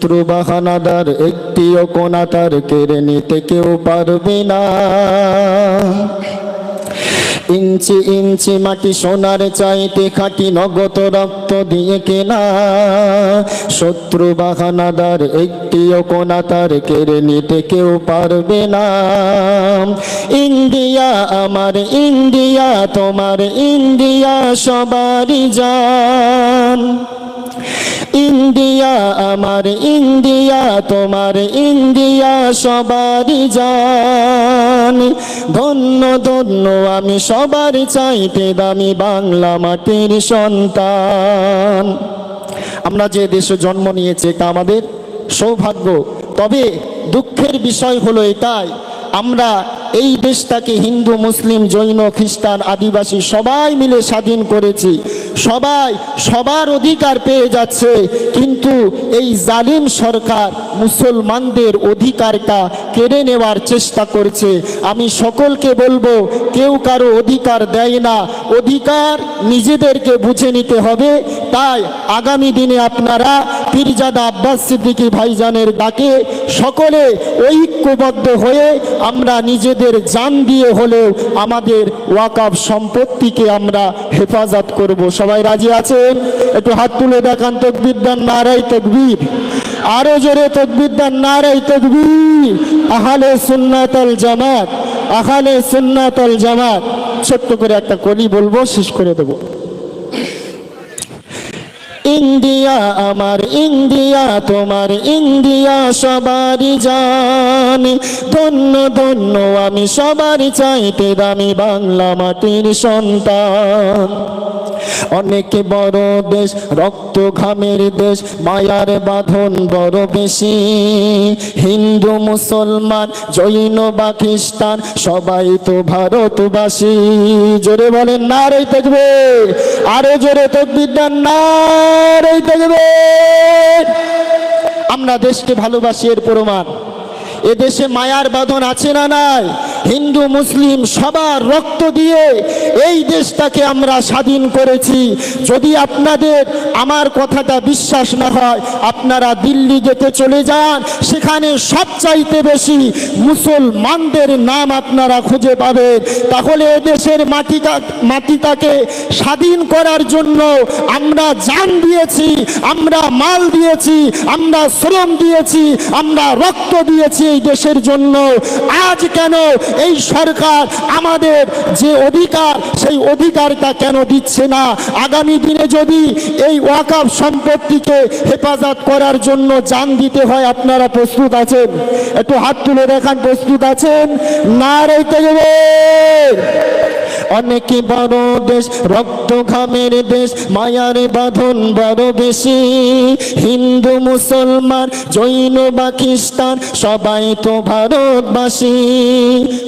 শত্রু বাহানাদার একটিও কোনা তার কেড়ে নিতে কেউ পারবে না। ইঞ্চি ইঞ্চি মাটি সোনার চাইতে খাটি নগদ রক্ত দিয়ে কেনা। শত্রু বাহানাদার একটিও কোনা তার কেড়ে নিতে কেউ পারবে না। ইন্ডিয়া আমার ইন্ডিয়া, তোমার ইন্ডিয়া সবারই জান। ইন্ডিয়া, আমার ইন্ডিয়া, তোমার ইন্ডিয়া সবারই জান। ধন্য ধন্য, আমি সবার চাইতে দামি বাংলা মাটির সন্তান। আমরা যে দেশে জন্ম নিয়েছি, এটা আমাদের সৌভাগ্য। তবে দুঃখের বিষয় হলো এটাই, আমরা এই দেশটাকে হিন্দু, মুসলিম, জৈন, খ্রিস্টান, আদিবাসী সবাই মিলে স্বাধীন করেছি। সবাই সবার অধিকার পেয়ে যাচ্ছে, কিন্তু এই জালিম সরকার মুসলমানদের অধিকারটা কেড়ে নেওয়ার চেষ্টা করছে। আমি সকলকে বলব, কেউ কারও অধিকার দেয় না। অধিকার নিজেদেরকে বুঝে নিতে হবে। তাই আগামী দিনে আপনারা পীরজাদা আব্বাস সিদ্দিকী ভাইজানের ডাকে সকলে ঐক্যবদ্ধ হয়ে আমরা নিজেদের জান দিয়ে হলেও আমাদের ওয়াকাব সম্পত্তিকে আমরা হেফাজত করব। সবাই রাজি আছে একটু হাত তুলে দেখান তকবিদ্যান নারাই তকবীর। আরও জোরে তকবিদ্যান নারাই তকবীর। আহালে সুন্নাতল জামাত, আহালে সুন্নাতল জামাত। ছোট্ট করে একটা কলি বলব, শেষ করে দেবো। ইন্ডিয়া আমার, ইন্ডিয়া তোমার, ইন্ডিয়া সবারই জান। ধন্য ধন্য, আমি সবারই চাইতে দামি বাংলা মাটির সন্তান। অনেক বড় দেশ রক্ত ঘামের দেশ, মায়ার বাঁধন বড় বেশি। হিন্দু, মুসলমান, জৈন বা খ্রিস্টান, সবাই তো ভারতবাসী। জোরে বলেন না রে থাকবে আরও জোরে তকবিদ্যান না রে থাকবে আমরা দেশকে ভালোবাসি এর প্রমাণ। এদেশে মায়ার বাঁধন আছে না নাই? হিন্দু, মুসলিম সবার রক্ত দিয়ে এই দেশটাকে আমরা স্বাধীন করেছি। যদি আপনাদের আমার কথাটা বিশ্বাস না হয়, আপনারা দিল্লি যেতে চলে যান, সেখানে সবচাইতে বেশি মুসলমানদের নাম আপনারা খুঁজে পাবেন। তাহলে এদেশের মাটিটা, মাটিটাকে স্বাধীন করার জন্য আমরা জান দিয়েছি, আমরা মাল দিয়েছি, আমরা শ্রম দিয়েছি, আমরা রক্ত দিয়েছি এই দেশের জন্য। আজ কেন এই সরকার আমাদের যে অধিকার, সেই অধিকারটা কেন দিচ্ছে না? আগামী দিনে যদি এই ওয়াকাফ সম্পত্তিকে হেফাজত করার জন্য যান দিতে হয়, আপনারা প্রস্তুত আছেন? একটু হাত তুলে দেখান, প্রস্তুত আছেন? না রইতে দেবেন! অনেক বড় দেশ রক্ত ঘামের দেশ, মায়ার বাঁধন বড় বেশি। হিন্দু, মুসলমান, জৈন বা খ্রিস্টান, সবাই তো ভারতবাসী।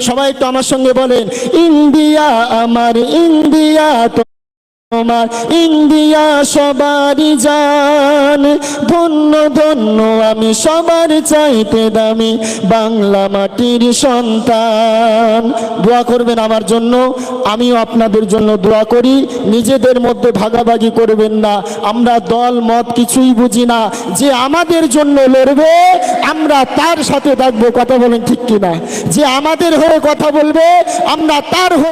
সবাই তো আমার সঙ্গে বলেন, ইন্ডিয়া আমার, ইন্ডিয়া তো তোমার ইন্ডিয়া সবারই জান। ধন্য ধন্য, আমি সবার চাইতে দামি বাংলা মাটির সন্তান। দোয়া করবেন আমার জন্য, আমিও আপনাদের জন্য দোয়া করি। নিজেদের মধ্যে ভাগাভাগি করবেন না। আমরা দল, মত কিছুই বুঝি না। যে আমাদের জন্য লড়বে, আমরা তার সাথে থাকব। কথা বলেন ঠিক কিনা? যে আমাদের হয়ে কথা বলবে, আমরা তার হয়ে